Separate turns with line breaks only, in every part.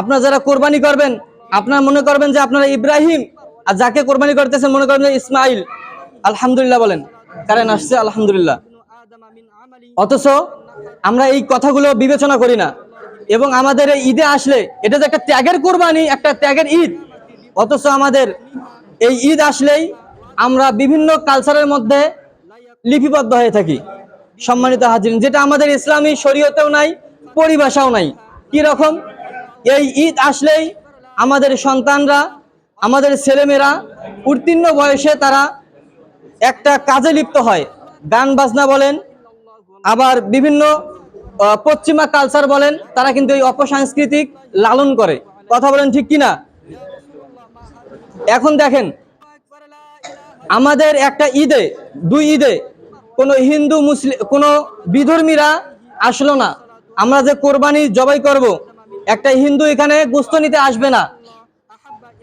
আপনারা যারা কোরবানি করবেন, আপনার মনে করবেন যে আপনারা ইব্রাহিম, আর যাকে কোরবানি করতেছেন মনে করবেন ইসমাইল। আলহামদুলিল্লাহ বলেন, কারেন্ট আসছে, আলহামদুলিল্লাহ। অথচ আমরা এই কথাগুলো বিবেচনা করি না। এবং আমাদের এই ঈদে আসলে এটা যে একটা ত্যাগের কোরবানি, একটা ত্যাগের ঈদ। অথচ আমাদের এই ঈদ আসলেই আমরা বিভিন্ন কালচারের মধ্যে লিপিবদ্ধ হয়ে থাকি। সম্মানিত হাজির যেটা আমাদের ইসলামী শরীয়তেও নাই, পরিভাষাও নাই। কি রকম? এই ঈদ আসলেই আমাদের সন্তানরা, আমাদের ছেলেমেয়েরা উত্তীর্ণ বয়সে তারা একটা কাজে লিপ্ত হয়। গান বাজনা বলেন, আবার বিভিন্ন পশ্চিমা কালচার বলেন, তারা কিন্তু এই অপসাংস্কৃতিক লালন করে। কথা বলেন ঠিক কিনা? এখন দেখেন, আমাদের একটা ঈদে, দুই ঈদে কোনো হিন্দু মুসলিম কোনো বিধর্মীরা আসলো না। আমরা যে কোরবানি জবাই করব একটা হিন্দু এখানে গুস্ত নিতে আসবে না।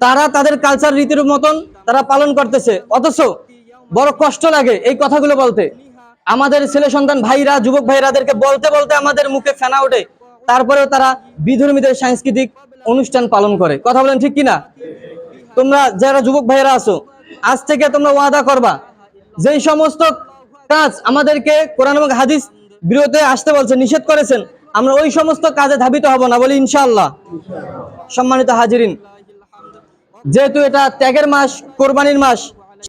তারা তাদের কালচার রীতির মতন তারা পালন করতেছে। অথচ বড় কষ্ট লাগে এই কথাগুলো বলতে। আমাদের ছেলে সন্তান ভাইরা, যুবক ভাইরাদেরকে বলতে বলতে আমাদের মুখে ফেনা ওঠে। তারপরেও তারা বিধর্মীদের সাংস্কৃতিক অনুষ্ঠান পালন করে। কথা বলেন ঠিক কিনা? তোমরা যারা যুবক ভাইরা আছো, আজ থেকে তোমরা ওয়াদা করবা, যেই সমস্ত কাজ আমাদেরকে কোরআন হাদিস বিরোধে আসতে বলছে, নিষেধ করেছেন আমরা ওই সমস্ত কাজে ধাবিত হব না, বলি ইনশাল্লাহ সম্মানিত হাজিরিন, যেহেতু এটা ত্যাগের মাস, কোরবানির মাস